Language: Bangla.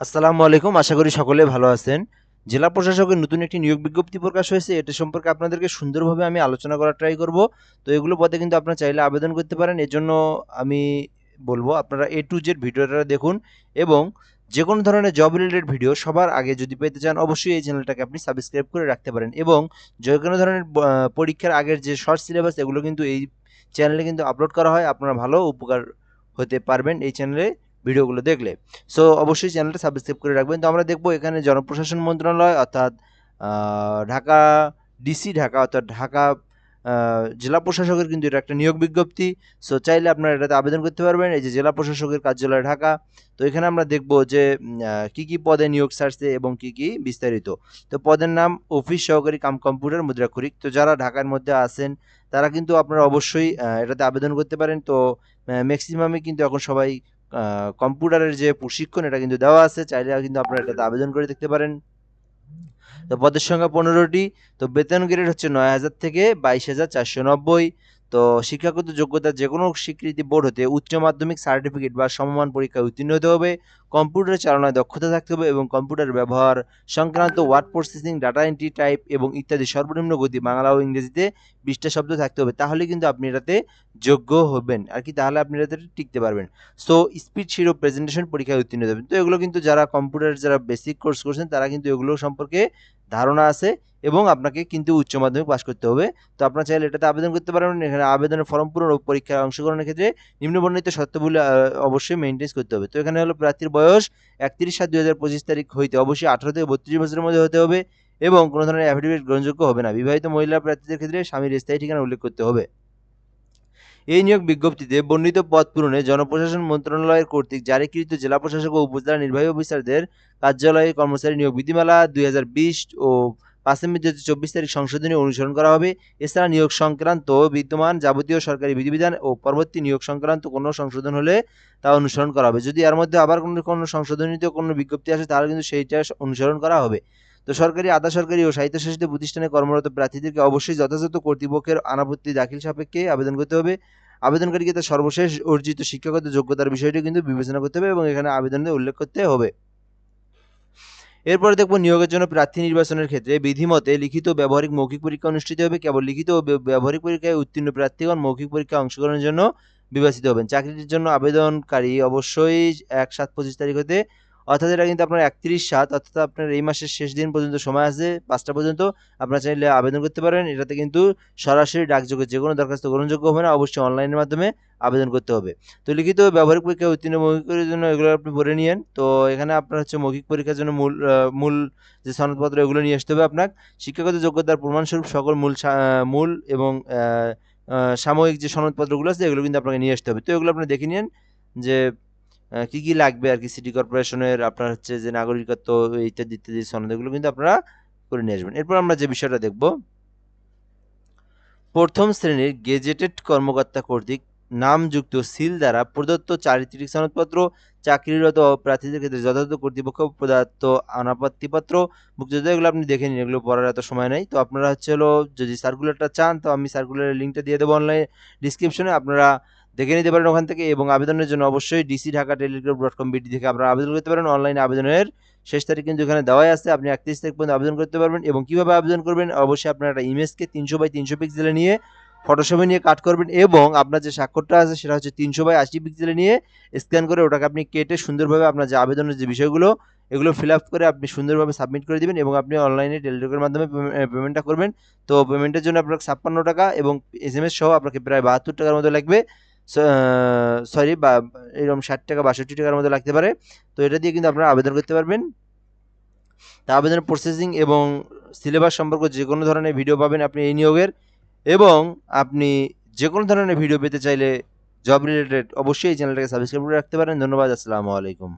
আসসালামু আলাইকুম, আশা করি সকলে ভালো আছেন। জেলা প্রশাসকের নতুন একটি নিয়োগ বিজ্ঞপ্তি প্রকাশ হয়েছে, এটা সম্পর্কে আপনাদেরকে সুন্দরভাবে আমি আলোচনা করার ট্রাই করব। তো এগুলো পদে কিন্তু আপনারা চাইলে আবেদন করতে পারেন এর জন্য আমি বলব আপনারা এ টু জেড ভিডিওটা দেখুন এবং যে কোনো ধরনের জব রিলেটেড ভিডিও সবার আগে যদি পেতে চান, অবশ্যই এই চ্যানেলটাকে আপনি সাবস্ক্রাইব করে রাখতে পারেন এবং যে কোনো ধরনের পরীক্ষার আগের যে শর্ট সিলেবাস এগুলো কিন্তু এই চ্যানেলে কিন্তু আপলোড করা হয়, আপনারা ভালো উপকার হতে পারবেন এই চ্যানেলে ভিডিওগুলো দেখলে। সো অবশ্যই চ্যানেলটা সাবস্ক্রাইব করে রাখবেন। তো আমরা দেখব এখানে জনপ্রশাসন মন্ত্রণালয় অর্থাৎ ঢাকা ডিসি ঢাকা অর্থাৎ ঢাকা জেলা প্রশাসকের কিন্তু এটা একটা নিয়োগ বিজ্ঞপ্তি। সো চাইলে আপনারা এটাতে আবেদন করতে পারবেন। এই যে জেলা প্রশাসকের কার্যালয় ঢাকা। তো এখানে আমরা দেখব যে কি কি পদে নিয়োগ ছাড়ছে এবং কি কি বিস্তারিত। তো পদের নাম অফিস সহকারী কাম কম্পিউটার মুদ্রাক্ষরিক তো যারা ঢাকার মধ্যে আছেন, তারা কিন্তু আপনারা অবশ্যই এটাতে আবেদন করতে পারেন। তো ম্যাক্সিমামই কিন্তু এখন সবাই কম্পিউটারের যে প্রশিক্ষণ, এটা কিন্তু দেওয়া আছে। চাইলে কিন্তু আপনারা এটাতে আবেদন করে দেখতে পারেন। তো পদের সংখ্যা পনেরোটি। তো বেতন গ্রেড হচ্ছে নয় হাজার থেকে বাইশ হাজার চারশো নব্বই। তো শিক্ষাগত যোগ্যতা যে কোনো স্বীকৃতি বোর্ড হতে উচ্চ মাধ্যমিক সার্টিফিকেট বা সমমান পরীক্ষায় উত্তীর্ণ হতে হবে। কম্পিউটার চালনায় দক্ষতা থাকতে হবে এবং কম্পিউটার ব্যবহার সংক্রান্ত word processing data entry type এবং ইত্যাদি সর্বনিম্ন গতি বাংলা ও ইংরেজিতে বিশটা শব্দ থাকতে হবে। তাহলে কিন্তু আপনি এটাতে যোগ্য হবেন। আর কি? তাহলে আপনি এটাতে টিকতে পারবেন। সো স্পিড শিরো প্রেজেন্টেশন পরীক্ষায় উত্তীর্ণ হতে হবে। তো এগুলো কিন্তু যারা কম্পিউটার যারা বেসিক কোর্স করছেন, তারা কিন্তু এগুলো সম্পর্কে ধারণা আছে এবং আপনাকে কিন্তু উচ্চ মাধ্যমিক পাশ করতে হবে। তো আপনার চাইলে এটাতে আবেদন করতে পারবেন এখানে আবেদনের ফর্ম পূরণ ও পরীক্ষায় অংশগ্রহণের ক্ষেত্রে নিম্নবর্ণিত শর্তাবলী আহ, অবশ্যই মেনটেন করতে হবে। তো এখানে হলো প্রার্থীর বয়স একত্রিশ সাত দুই হাজার পঁচিশ তারিখ হইতে অবশ্যই আঠারো থেকে বত্রিশ বছরের মধ্যে হতে হবে এবং কোনো ধরনের অ্যাফিডেভিট গ্রহণযোগ্য হবে না। বিবাহিত মহিলা প্রার্থীদের ক্ষেত্রে স্বামীর স্থায়ী ঠিকানা উল্লেখ করতে হবে। এই নিয়োগ বিজ্ঞপ্তিতে বর্ণিত পদ পূরণে জনপ্রশাসন মন্ত্রণালয়ের কর্তৃক জারিকৃত জেলা প্রশাসক ও উপজেলা নির্বাহী অফিসারদের কার্যালয়ে কর্মচারী নিয়োগ বিধিমালা দুই হাজার বিশ ও পাঁচই মে দু চব্বিশ তারিখ সংশোধনী অনুসরণ করা হবে। এছাড়া নিয়োগ সংক্রান্ত বিদ্যমান যাবতীয় সরকারি বিধিবিধান ও পরবর্তী নিয়োগ সংক্রান্ত কোনো সংশোধন হলে তা অনুসরণ করা হবে। যদি এর মধ্যে আবার কোনো কোনো সংশোধনীতে কোনো বিজ্ঞপ্তি আসে, তাহলে কিন্তু সেইটা অনুসরণ করা হবে। তো সরকারি আধা সরকারি ও স্বায়ত্তশাসিত প্রতিষ্ঠানে কর্মরত প্রার্থীদেরকে অবশ্যই যথাযথ কর্তৃপক্ষের আনাপত্তি দাখিল সাপেক্ষে আবেদন করতে হবে। আবেদনকারীকে তার সর্বশেষ অর্জিত শিক্ষাগত যোগ্যতার বিষয়টি কিন্তু বিবেচনা করতে হবে এবং এখানে আবেদনে উল্লেখ করতে হবে। এরপরে দেখব নিয়োগের জন্য প্রার্থী নির্বাচনের ক্ষেত্রে বিধিমতে লিখিত ব্যবহারিক মৌখিক পরীক্ষা অনুষ্ঠিত হবে। কেবল লিখিত ও ব্যবহারিক পরীক্ষায় উত্তীর্ণ প্রার্থীগণ মৌখিক পরীক্ষায় অংশগ্রহণের জন্য বিবেচিত হবেন। চাকরিটির জন্য আবেদনকারী অবশ্যই এক সাত পঁচিশ তারিখ হতে অর্থাৎ এটা কিন্তু আপনার একত্রিশ সাত, অর্থাৎ আপনার এই মাসের শেষ দিন পর্যন্ত সময় আছে, পাঁচটা পর্যন্ত। আপনারা চাইলে আবেদন করতে পারেন, এটাতে কিন্তু সরাসরি ডাকযোগে যে কোনো দরখাস্ত গ্রহণযোগ্য হবে না, অবশ্যই অনলাইনের মাধ্যমে আবেদন করতে হবে। তো লিখিত ব্যবহারিক পরীক্ষা উত্তীর্ণ মৌখিকের জন্য এগুলো আপনি পড়ে নিয়েন। তো এখানে আপনার হচ্ছে মৌখিক পরীক্ষার জন্য মূল মূল যে সনদপত্র, এগুলো নিয়ে আসতে হবে আপনার শিক্ষাগত যোগ্যতার প্রমাণস্বরূপ সকল মূল মূল এবং সাময়িক যে সনদপত্রগুলো আছে, এগুলো কিন্তু আপনাকে নিয়ে আসতে হবে। তো এগুলো আপনি দেখে নিন যে কি কি লাগবে আর কি? সিটি কর্পোরেশনের আপনার হচ্ছে যে নাগরিকত্ব ইত্যাদি ইত্যাদি সনদ, এগুলো কিন্তু আপনারা করে নিয়ে আসবেন। এরপর আমরা যে বিষয়টা দেখব। প্রথম শ্রেণির গেজেটেড কর্মকর্তা কর্তৃক নামযুক্ত সিল দ্বারা প্রদত্ত চারিত্রিক সনদপত্র, চাকরিরত প্রার্থীদের ক্ষেত্রে যথাযথ কর্তৃপক্ষ প্রদত্ত আনাপত্তিপত্র মুক্তিযোদ্ধা এগুলো আপনি দেখে নিন, এগুলো পড়ার এত সময় নেই। তো আপনারা হচ্ছে হলো যদি সার্কুলারটা চান, তো আমি সার্কুলারের লিঙ্কটা দিয়ে দেবো অনলাইন ডিসক্রিপশনে আপনারা দেখে নিতে পারেন ওখান থেকে এবং আবেদনের জন্য অবশ্যই DC Dhaka telegraph dot com BD থেকে আপনারা আবেদন করতে পারেন। অনলাইনে আবেদনের শেষ তারিখ কিন্তু এখানে দেওয়াই আছে। আপনি একত্রিশ তারিখ পর্যন্ত আবেদন করতে পারবেন এবং কীভাবে আবেদন করবেন অবশ্যই আপনার একটা ইমেজকে তিনশো বাই তিনশো পিক্সেলে নিয়ে ফটোশপে নিয়ে কাট করবেন এবং আপনার যে স্বাক্ষরটা আছে সেটা হচ্ছে তিনশো বাই আশি পিক্সেলে নিয়ে স্ক্যান করে ওটাকে আপনি কেটে সুন্দরভাবে আপনার যে আবেদনের যে বিষয়গুলো, এগুলো ফিল আপ করে আপনি সুন্দরভাবে সাবমিট করে দিবেন এবং আপনি অনলাইনে টেলিটকের মাধ্যমে পেমেন্টটা করবেন। তো পেমেন্টের জন্য আপনার ছাপ্পান্ন টাকা এবং এস এম এস সহ আপনাকে প্রায় বাহাত্তর টাকার মতো লাগবে। সরি বা, এরকম ষাট টাকা, বাষট্টি টাকার মতো লাগতে পারে। তো এটা দিয়ে কিন্তু আপনারা আবেদন করতে পারবেন। তা আবেদনের প্রসেসিং এবং সিলেবাস সম্পর্কে যে কোনো ধরনের ভিডিও পাবেন আপনি এই নিয়োগের। এবং আপনি যে কোনো ধরনের ভিডিও পেতে চাইলে জব রিলেটেড অবশ্যই এই চ্যানেলটাকে সাবস্ক্রাইব করে রাখতে পারেন। ধন্যবাদ, আসসালামু আলাইকুম।